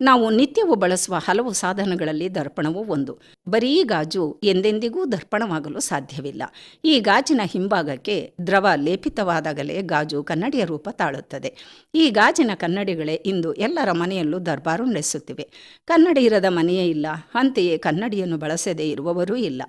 ನಾವು ನಿತ್ಯವೂ ಬಳಸುವ ಹಲವು ಸಾಧನಗಳಲ್ಲಿ ದರ್ಪಣವೂ ಒಂದು. ಬರೀ ಗಾಜು ಎಂದೆಂದಿಗೂ ದರ್ಪಣವಾಗಲು ಸಾಧ್ಯವಿಲ್ಲ. ಈ ಗಾಜಿನ ಹಿಂಭಾಗಕ್ಕೆ ದ್ರವ ಲೇಪಿತವಾದಾಗಲೇ ಗಾಜು ಕನ್ನಡಿಯ ರೂಪ ತಾಳುತ್ತದೆ. ಈ ಗಾಜಿನ ಕನ್ನಡಿಗಳೇ ಇಂದು ಎಲ್ಲರ ಮನೆಯಲ್ಲೂ ದರ್ಬಾರು ನಡೆಸುತ್ತಿವೆ. ಕನ್ನಡಿ ಇರದ ಮನೆಯೇ ಇಲ್ಲ, ಅಂತೆಯೇ ಕನ್ನಡಿಯನ್ನು ಬಳಸದೇ ಇರುವವರೂ ಇಲ್ಲ.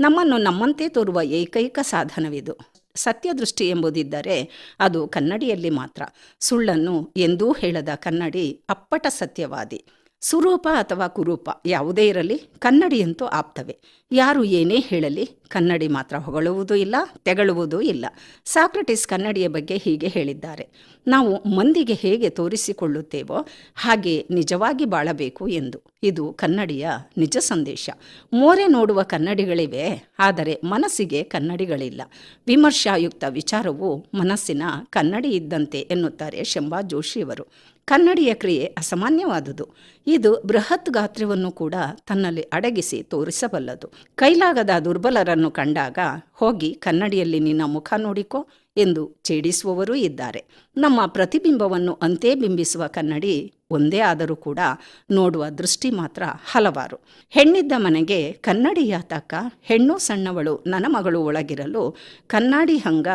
ನಮ್ಮನ್ನು ನಮ್ಮಂತೆ ತೋರುವ ಏಕೈಕ ಸಾಧನವಿದು. ಸತ್ಯದೃಷ್ಟಿ ಎಂಬುದಿದ್ದರೆ ಅದು ಕನ್ನಡಿಯಲ್ಲಿ ಮಾತ್ರ. ಸುಳ್ಳನ್ನು ಎಂದೂ ಹೇಳದ ಕನ್ನಡಿ ಅಪ್ಪಟ ಸತ್ಯವಾದಿ. ಸುರೂಪ ಅಥವಾ ಕುರೂಪ ಯಾವುದೇ ಇರಲಿ ಕನ್ನಡಿಯಂತೂ ಆಪ್ತವೆ. ಯಾರು ಏನೇ ಹೇಳಲಿ ಕನ್ನಡಿ ಮಾತ್ರ ಹೊಗಳುವುದೂ ಇಲ್ಲ, ತೆಗಳುವುದೂ ಇಲ್ಲ. ಸಾಕ್ರಟಿಸ್ ಕನ್ನಡಿಯ ಬಗ್ಗೆ ಹೀಗೆ ಹೇಳಿದ್ದಾರೆ. ನಾವು ಮಂದಿಗೆ ಹೇಗೆ ತೋರಿಸಿಕೊಳ್ಳುತ್ತೇವೋ ಹಾಗೆ ನಿಜವಾಗಿ ಬಾಳಬೇಕು ಎಂದು. ಇದು ಕನ್ನಡಿಯ ನಿಜ ಸಂದೇಶ. ಮೋರೆ ನೋಡುವ ಕನ್ನಡಿಗಳಿವೆ, ಆದರೆ ಮನಸ್ಸಿಗೆ ಕನ್ನಡಿಗಳಿಲ್ಲ. ವಿಮರ್ಶಾಯುಕ್ತ ವಿಚಾರವು ಮನಸ್ಸಿನ ಕನ್ನಡಿ ಇದ್ದಂತೆ ಎನ್ನುತ್ತಾರೆ ಶಂಭಾ ಜೋಶಿಯವರು. ಕನ್ನಡಿಯ ಕ್ರಿಯೆ ಅಸಾಮಾನ್ಯವಾದುದು. ಇದು ಬೃಹತ್ ಗಾತ್ರವನ್ನು ಕೂಡ ತನ್ನಲ್ಲಿ ಅಡಗಿಸಿ ತೋರಿಸಬಲ್ಲದು. ಕೈಲಾಗದ ದುರ್ಬಲರನ್ನು ಕಂಡಾಗ, ಹೋಗಿ ಕನ್ನಡಿಯಲ್ಲಿ ನಿನ್ನ ಮುಖ ನೋಡಿಕೋ ಎಂದು ಛೇಡಿಸುವವರೂ ಇದ್ದಾರೆ. ನಮ್ಮ ಪ್ರತಿಬಿಂಬವನ್ನು ಅಂತೆ ಬಿಂಬಿಸುವ ಕನ್ನಡಿ ಒಂದೇ ಆದರೂ ಕೂಡ ನೋಡುವ ದೃಷ್ಟಿ ಮಾತ್ರ ಹಲವಾರು. ಹೆಣ್ಣಿದ್ದ ಮನೆಗೆ ಕನ್ನಡಿಯಾತಕ ಹೆಣ್ಣು ಸಣ್ಣವಳು ನನ್ನ ಮಗಳು ಒಳಗಿರಲು ಕನ್ನಡಿ ಹಂಗ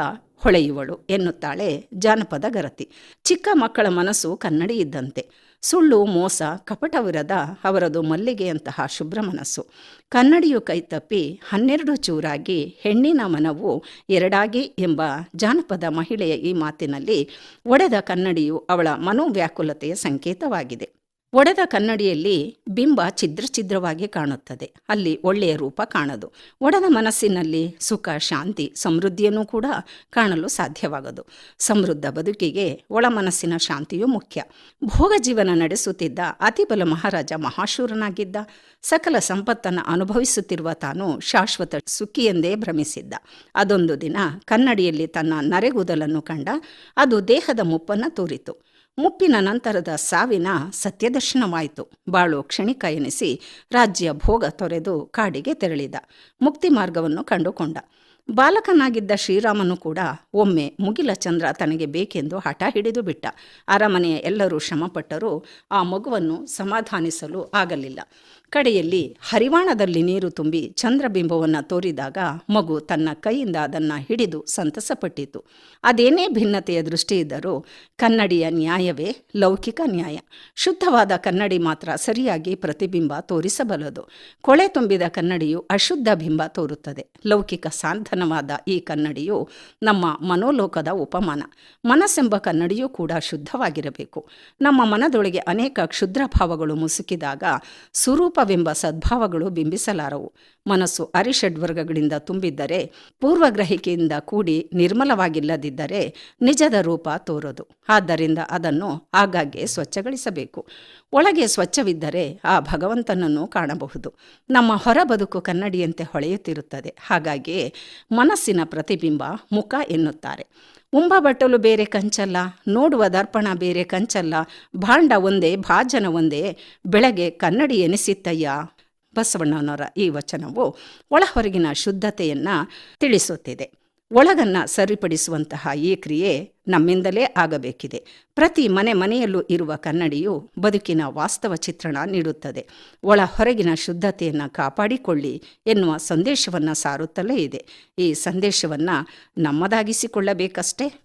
ಹೊಳೆಯುವಳು ಎನ್ನುತ್ತಾಳೆ ಜಾನಪದ ಗರತಿ. ಚಿಕ್ಕ ಮಕ್ಕಳ ಮನಸ್ಸು ಕನ್ನಡಿ ಇದ್ದಂತೆ. ಸುಳ್ಳು, ಮೋಸ, ಕಪಟವಿರದ ಅವರದು ಮಲ್ಲಿಗೆಯಂತಹ ಶುಭ್ರ ಮನಸ್ಸು. ಕನ್ನಡಿಯು ಕೈತಪ್ಪಿ ಹನ್ನೆರಡು ಚೂರಾಗಿ ಹೆಣ್ಣಿನ ಮನವು ಎರಡಾಗಿ ಎಂಬ ಜಾನಪದ ಮಹಿಳೆಯ ಈ ಮಾತಿನಲ್ಲಿ ಒಡೆದ ಕನ್ನಡಿಯು ಅವಳ ಮನೋವ್ಯಾಕುಲತೆಯ ಸಂಕೇತವಾಗಿದೆ. ಒಡೆದ ಕನ್ನಡಿಯಲ್ಲಿ ಬಿಂಬ ಛಿದ್ರ ಛಿದ್ರವಾಗಿ ಕಾಣುತ್ತದೆ. ಅಲ್ಲಿ ಒಳ್ಳೆಯ ರೂಪ ಕಾಣದು. ಒಡೆದ ಮನಸ್ಸಿನಲ್ಲಿ ಸುಖ, ಶಾಂತಿ, ಸಮೃದ್ಧಿಯನ್ನು ಕೂಡ ಕಾಣಲು ಸಾಧ್ಯವಾಗದು. ಸಮೃದ್ಧ ಬದುಕಿಗೆ ಒಳ ಮನಸ್ಸಿನ ಶಾಂತಿಯು ಮುಖ್ಯ. ಭೋಗ ಜೀವನ ನಡೆಸುತ್ತಿದ್ದ ಅತಿಬಲ ಮಹಾರಾಜ ಮಹಾಶೂರನಾಗಿದ್ದ, ಸಕಲ ಸಂಪತ್ತನ್ನು ಅನುಭವಿಸುತ್ತಿರುವ ತಾನು ಶಾಶ್ವತ ಸುಖಿಯೆಂದೇ ಭ್ರಮಿಸಿದ್ದ. ಅದೊಂದು ದಿನ ಕನ್ನಡಿಯಲ್ಲಿ ತನ್ನ ನರೆಗೂದಲನ್ನು ಕಂಡ, ಅದು ದೇಹದ ಮುಪ್ಪನ್ನು ತೋರಿತು. ಮುಪ್ಪಿನ ನಂತರದ ಸಾವಿನ ಸತ್ಯದರ್ಶನವಾಯಿತು. ಬಾಳು ಕ್ಷಣಿಕ ಎನಿಸಿ ರಾಜ್ಯ ಭೋಗ ತೊರೆದು ಕಾಡಿಗೆ ತೆರಳಿದ. ಮುಕ್ತಿ ಮಾರ್ಗವನ್ನು ಕಂಡುಕೊಂಡ. ಬಾಲಕನಾಗಿದ್ದ ಶ್ರೀರಾಮನು ಕೂಡ ಒಮ್ಮೆ ಮುಗಿಲ ಚಂದ್ರ ತನಗೆ ಬೇಕೆಂದು ಹಠ ಹಿಡಿದು ಬಿಟ್ಟ. ಅರಮನೆಯ ಎಲ್ಲರೂ ಶ್ರಮಪಟ್ಟರೂ ಆ ಮಗುವನ್ನು ಸಮಾಧಾನಿಸಲು ಆಗಲಿಲ್ಲ. ಕಡೆಯಲ್ಲಿ ಹರಿವಾಣದಲ್ಲಿ ನೀರು ತುಂಬಿ ಚಂದ್ರಬಿಂಬವನ್ನು ತೋರಿದಾಗ ಮಗು ತನ್ನ ಕೈಯಿಂದ ಅದನ್ನು ಹಿಡಿದು ಸಂತಸಪಟ್ಟಿತು. ಅದೇನೇ ಭಿನ್ನತೆಯ ದೃಷ್ಟಿ ಇದ್ದರೂ ಕನ್ನಡಿಯ ನ್ಯಾಯವೇ ಲೌಕಿಕ ನ್ಯಾಯ. ಶುದ್ಧವಾದ ಕನ್ನಡಿ ಮಾತ್ರ ಸರಿಯಾಗಿ ಪ್ರತಿಬಿಂಬ ತೋರಿಸಬಲ್ಲದು. ಕೊಳೆ ತುಂಬಿದ ಕನ್ನಡಿಯು ಅಶುದ್ಧ ಬಿಂಬ ತೋರುತ್ತದೆ. ಲೌಕಿಕ ಸಾಧನವಾದ ಈ ಕನ್ನಡಿಯು ನಮ್ಮ ಮನೋಲೋಕದ ಉಪಮಾನ. ಮನಸ್ಸೆಂಬ ಕನ್ನಡಿಯೂ ಕೂಡ ಶುದ್ಧವಾಗಿರಬೇಕು. ನಮ್ಮ ಮನದೊಳಗೆ ಅನೇಕ ಕ್ಷುದ್ರ ಭಾವಗಳು ಮುಸುಕಿದಾಗ ಸ್ವರೂಪವೆಂಬ ಸದ್ಭಾವಗಳು ಬಿಂಬಿಸಲಾರವು. ಮನಸ್ಸು ಅರಿಷಡ್ವರ್ಗಗಳಿಂದ ತುಂಬಿದ್ದರೆ, ಪೂರ್ವಗ್ರಹಿಕೆಯಿಂದ ಕೂಡಿ ನಿರ್ಮಲವಾಗಿಲ್ಲದಿದ್ದರೆ ನಿಜದ ರೂಪ ತೋರದು. ಆದ್ದರಿಂದ ಅದನ್ನು ಆಗಾಗ್ಗೆ ಸ್ವಚ್ಛಗೊಳಿಸಬೇಕು. ಒಳಗೆ ಸ್ವಚ್ಛವಿದ್ದರೆ ಆ ಭಗವಂತನನ್ನು ಕಾಣಬಹುದು. ನಮ್ಮ ಹೊರ ಬದುಕು ಕನ್ನಡಿಯಂತೆ ಹೊಳೆಯುತ್ತಿರುತ್ತದೆ. ಹಾಗಾಗಿ ಮನಸ್ಸಿನ ಪ್ರತಿಬಿಂಬ ಮುಖ ಎನ್ನುತ್ತಾರೆ. ಉಂಬ ಬಟ್ಟಲು ಬೇರೆ ಕಂಚಲ್ಲ, ನೋಡುವ ದರ್ಪಣ ಬೇರೆ ಕಂಚಲ್ಲ, ಭಾಂಡ ಒಂದೇ, ಭಾಜನ ಒಂದೇ ಬೆಳಗ್ಗೆ ಕನ್ನಡಿ ಎನಿಸಿತ್ತಯ್ಯ. ಬಸವಣ್ಣನವರ ಈ ವಚನವು ಒಳ ಹೊರಗಿನ ಶುದ್ಧತೆಯನ್ನು ತಿಳಿಸುತ್ತಿದೆ. ಒಳಗನ್ನು ಸರಿಪಡಿಸುವಂತಹ ಈ ಕ್ರಿಯೆ ನಮ್ಮಿಂದಲೇ ಆಗಬೇಕಿದೆ. ಪ್ರತಿ ಮನೆ ಮನೆಯಲ್ಲೂ ಇರುವ ಕನ್ನಡಿಯು ಬದುಕಿನ ವಾಸ್ತವ ಚಿತ್ರಣ ನೀಡುತ್ತದೆ. ಒಳ ಹೊರಗಿನ ಶುದ್ಧತೆಯನ್ನು ಕಾಪಾಡಿಕೊಳ್ಳಿ ಎನ್ನುವ ಸಂದೇಶವನ್ನು ಸಾರುತ್ತಲೇ ಇದೆ. ಈ ಸಂದೇಶವನ್ನು ನಮ್ಮದಾಗಿಸಿಕೊಳ್ಳಬೇಕಷ್ಟೇ?